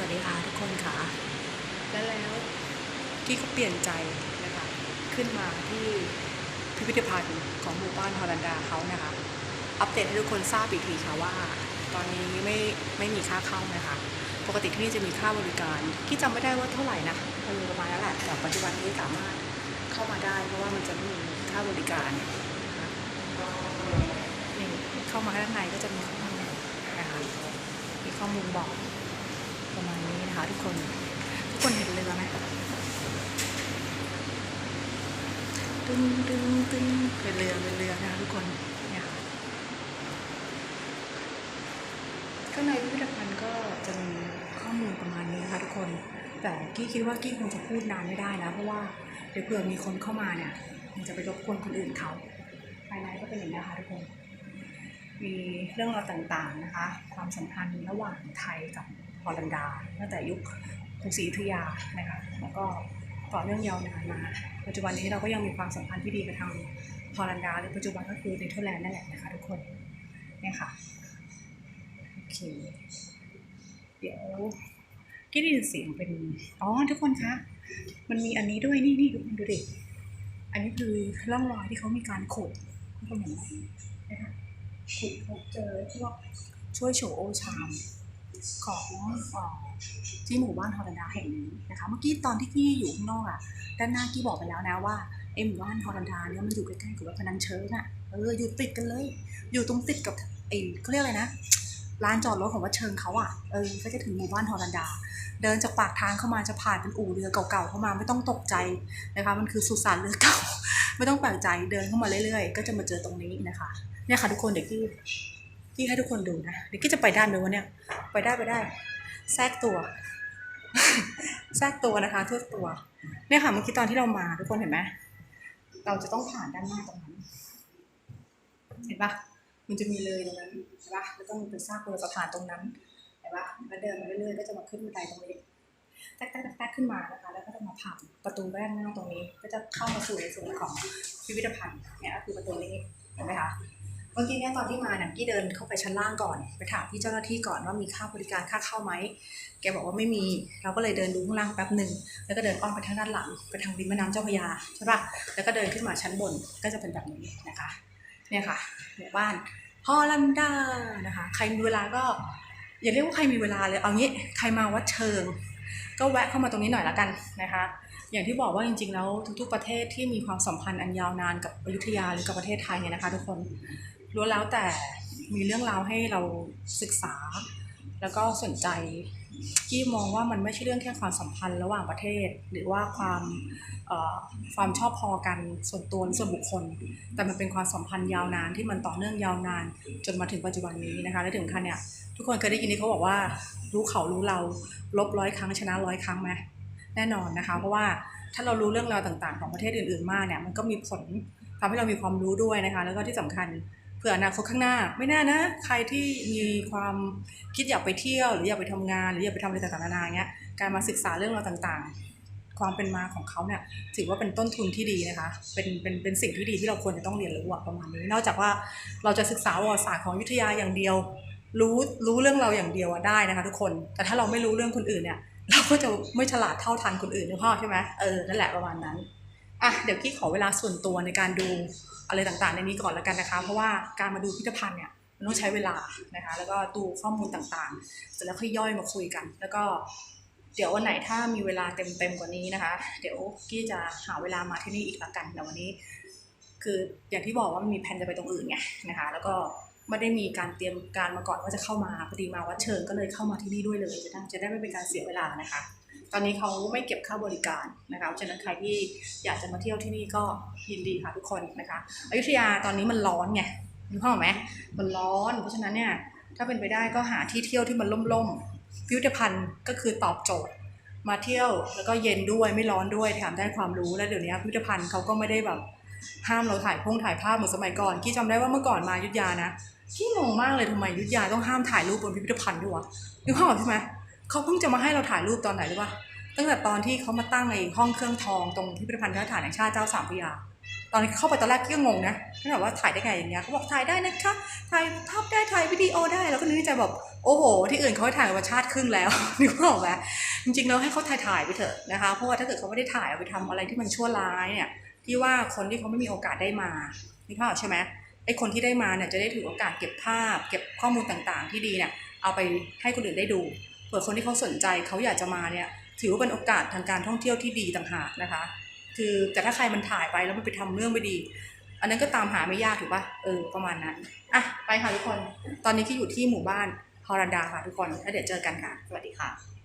วัสดีค่ะทุกคนค่ะ และแล้วที่เขาเปลี่ยนใจนะคะ ขึ้นมาที่พิพิธภัณฑ์ของหมู่บ้านฮอลันดาเขานะคะ อัปเดตให้ทุกคนทราบอีกทีค่ะว่า ตอนนี้ไม่ไม่มีค่าเข้านะคะ ปกติที่นี่จะมีค่าบริการที่จำไม่ได้ว่าเท่าไหร่นะเออประมาณนั้นแหละแต่ปัจจุบันนี้สามารถเข้ามาได้ เพราะว่ามันจะไม่มีค่าบริการนี่เข้ามาข้างในก็จะมีข้อมูลนะคะมีข้อมูลบอก ประมาณนี้นะคะ ทุกคน ทุกคนเห็นเรือไหมตึ้งตึ้งตึ้งเป็นเรือเป็นเรือนะคะทุกคนเนี่ยค่ะข้างในพิพิธภัณฑ์ก็จะมีข้อมูลประมาณนี้นะคะทุกคน แต่กี้คิดว่ากี้คงจะพูดนานไม่ได้นะเพราะว่าเดี๋ยวเผื่อมีคนเข้ามาเนี่ยมันจะไปรบกวนคนอื่นเขาภายในก็เป็นอย่างนี้นะคะทุกคนมีเรื่องราวต่างๆนะคะ ความสัมพันธ์ระหว่างไทยกับ ฮอลันดาตั้งแต่ยุคกรุงศรีอยุธยานะคะแล้วก็ต่อเนื่องยาวนานมา ปัจจุบันนี้เราก็ยังมีความสัมพันธ์ที่ดีกับทางฮอลันดาหรือปัจจุบันก็คือเนเธอร์แลนด์นั่นแหละนะคะทุกคนเนี่ยค่ะโอเคเดี๋ยวกี้ได้ยินเสียงเป็นอ๋อทุกคนคะมันมีอันนี้ด้วยนี่นี่ดูดูดิอันนี้คือร่องรอยที่เขามีการขุดทุกคนเห็นไหมนะคะขุดพบเจอพวกช่วยโฉโอชาม ของอที่หมู่บ้านฮอลันดาแห่งนี้นะคะ เมื่อกี้ตอนที่กี้อยู่ข้างนอกอะ ด้านหน้ากี้บอกไปแล้วนะว่าไอหมู่บ้านฮอลันดาเนี่ยมันอยู่ใกล้ๆกับวัดพนัญเชิงอะ เอออยู่ติดกันเลย อยู่ตรงติดกับไอเขาเรียกอะไรนะลานจอดรถของวัดเชิงเขาอะ เออ ก็จะถึงหมู่บ้านฮอลันดา เดินจากปากทางเข้ามาจะผ่านเป็นอู่เรือเก่าๆเข้ามาไม่ต้องตกใจนะคะ มันคือสุสานเรือเก่า ไม่ต้องแปลกใจ เดินเข้ามาเรื่อยๆ ก็จะมาเจอตรงนี้นะคะ เนี่ยค่ะทุกคนเดี๋ยว กี้กี้ให้ทุกคนดูนะเดี๋ยวกี้จะไปด้านโน้นเนี่ย ไปได้ไปได้ แทรกตัว แทรกตัวนะคะทั่วตัว เนี่ยค่ะเมื่อกี้ตอนที่เรามาทุกคนเห็นไหมเราจะต้องผ่านด้านหน้าตรงนั้น เห็นปะมันจะมีเลยตรงนั้นเห็นปะแล้วก็มีเป็นซากเรือสะพานตรงนั้นเห็นปะแล้วเดินมาเรื่อยๆก็จะมาขึ้นบันไดตรงนี้แทรกแทรกแทกขึ้นมานะคะ แล้วก็จะมาผ่านประตูด้านหน้าตรงนี้ ก็จะเข้ามาสู่ในส่วนของพิพิธภัณฑ์เนี่ยก็คือประตูนี้เห็นไหมคะ มื่อกี้เนี่ยตอนที่มาเนี่ยกี้เดินเข้าไปชั้นล่างก่อน ไปถามพี่เจ้าหน้าที่ก่อนว่ามีค่าบริการค่าเข้าไหม แกบอกว่าไม่มี เราก็เลยเดินดูข้างล่างแป๊บหนึ่ง แล้วก็เดินอ้อมไปทางด้านหลัง ไปทางริมแม่น้ำเจ้าพระยาใช่ปะแล้วก็เดินขึ้นมาชั้นบน ก็จะเป็นแบบนี้นะคะ เนี่ยค่ะหมู่บ้านฮอลันดา นะคะ ใครมีเวลาก็อย่าเรียกว่าใครมีเวลาเลย เอางี้ ใครมาวัดเชิง ก็แวะเข้ามาตรงนี้หน่อยละกันนะคะ อย่างที่บอกว่าจริงๆแล้วทุกๆประเทศที่มีความสัมพันธ์อันยาวนานกับอยุธยาหรือกับประเทศไทยเนี่ยนะคะ ทุกคน ล้วนแล้วแต่มีเรื่องราวให้เราศึกษา แล้วก็สนใจกี้มองว่ามันไม่ใช่เรื่องแค่ความสัมพันธ์ระหว่างประเทศ หรือว่าความความชอบพอกันส่วนตัวส่วนบุคคล แต่มันเป็นความสัมพันธ์ยาวนานที่มันต่อเนื่องยาวนาน จนมาถึงปัจจุบันนี้นะคะและถึงขั้นเนี่ยทุกคนเคยได้ยินที่เขาบอกว่ารู้เขารู้เราลบร้อยครั้งชนะร้อยครั้งไหมแน่นอนนะคะ เพราะว่าถ้าเรารู้เรื่องราวต่างๆ ของประเทศอื่นๆมากเนี่ยมันก็มีผลทำให้เรามีความรู้ด้วยนะคะ แล้วก็ที่สำคัญ เผื่ออนาคตข้างหน้า ไม่แน่นะ ใครที่มีความคิดอยากไปเที่ยว หรืออยากไปทำงาน หรืออยากไปทำอะไรต่างๆนานาเงี้ยการมาศึกษาเรื่องราวต่างๆ ความเป็นมาของเขาเนี่ยถือว่าเป็นต้นทุนที่ดีนะคะเป็นเป็นเป็นสิ่งที่ดีที่เราควรจะต้องเรียนรู้ประมาณนี้ นอกจากว่าเราจะศึกษาประวัติศาสตร์ของอยุธยาอย่างเดียว รู้รู้เรื่องเราอย่างเดียวได้นะคะ ทุกคนแต่ถ้าเราไม่รู้เรื่องคนอื่นเนี่ยเราก็จะไม่ฉลาดเท่าทันคนอื่นนึกภาใช่ไหมเออนั่นแหละประมาณนั้นอะเดี๋ยวกี้ขอเวลาส่วนตัวในการดู อะไรต่างๆ ในนี้ก่อนแล้วกันนะคะ เพราะว่าการมาดูพิพิธภัณฑ์เนี่ยมันต้องใช้เวลานะคะ แล้วก็ดูข้อมูลต่างๆ เสร็จแล้วค่อยย่อยมาคุยกัน แล้วก็เดี๋ยววันไหนถ้ามีเวลาเต็มๆกว่านี้นะคะ เดี๋ยวกี้จะหาเวลามาที่นี่อีกละกันแต่วันนี้ คืออย่างที่บอกว่ามันมีแผนจะไปตรงอื่นไงนะคะ แล้วก็ไม่ได้มีการเตรียมการมาก่อนว่าจะเข้ามาพอดีมาวัดเชิญก็เลยเข้ามาที่นี่ด้วยเลยจะได้จะได้ไม่เป็นการเสียเวลานะคะ ตอนนี้เขาไม่เก็บค่าบริการนะคะเฉะนั้นใครที่อยากจะมาเที่ยวที่นี่ก็ยินดีค่ะทุกคนนะคะอยุธยาตอนนี้มันร้อนไงนึกภาพออกไหมมันร้อน เพราะฉะนั้นเนี่ยถ้าเป็นไปได้ก็หาที่เที่ยวที่มันร่มๆพิพิธภัณฑ์ก็คือตอบโจทย์ มาเที่ยวแล้วก็เย็นด้วยไม่ร้อนด้วยแถมได้ความรู้และเดี๋ยวนี้พิพิธภัณฑ์เขาก็ไม่ได้แบบห้ามเราถ่ายพงถ่ายภาพเหมือนสมัยก่อนกี้จำได้ว่าเมื่อก่อนมายุธยานะกี้งงมากเลยทำไมยุธยาต้องห้ามถ่ายรูปบนพิพิธภัณฑ์ด้วยวะนึกภาพออกใช่ไหม เขาเพิ่งจะมาให้เราถ่ายรูปตอนไหนรู้ปะตั้งแต่ตอนที่เขามาตั้งไอ้ห้องเครื่องทองตรงที่พิพิธภัณฑ์ทหารแห่งชาติเจ้าสามพระยาตอนเข้าไปตอนแรกก็งงนะก็แบบว่าถ่ายได้ไงอย่างเงี้ยเขาบอกถ่ายได้นะคะถ่ายภาพได้ถ่ายวิดีโอได้แล้วก็นึกในใจแบบโอ้โห ที่อื่นเขาให้ถ่ายมาชาติครึ่งแล้วนึกออกไหมจริงๆแล้วให้เขาถ่ายถ่ายไปเถอะนะคะเพราะว่าถ้าเกิดเขาไม่ได้ถ่ายเอาไปทำอะไรที่มันชั่วร้ายเนี่ยพี่ว่าคนที่เขาไม่มีโอกาสได้มานี่พออใช่ไหมไอ้คนที่ได้มาเนี่ยจะได้ถือโอกาสเก็บภาพ เก็บข้อมูลต่างๆ ที่ดีเนี่ยเอาไปให้คนอื่นได้ดู เผื่อคนที่เขาสนใจเขาอยากจะมาเนี่ยถือว่าเป็นโอกาสทางการท่องเที่ยวที่ดีต่างหากนะคะ คือแต่ถ้าใครมันถ่ายไปแล้วมันไปทำเรื่องไม่ดี อันนั้นก็ตามหาไม่ยากถูกปะเออประมาณนั้นอะไปค่ะทุกคน ตอนนี้ที่อยู่ที่หมู่บ้านฮอรันดาค่ะทุกคนแล้วเดี๋ยวเจอกันค่ะ สวัสดีค่ะ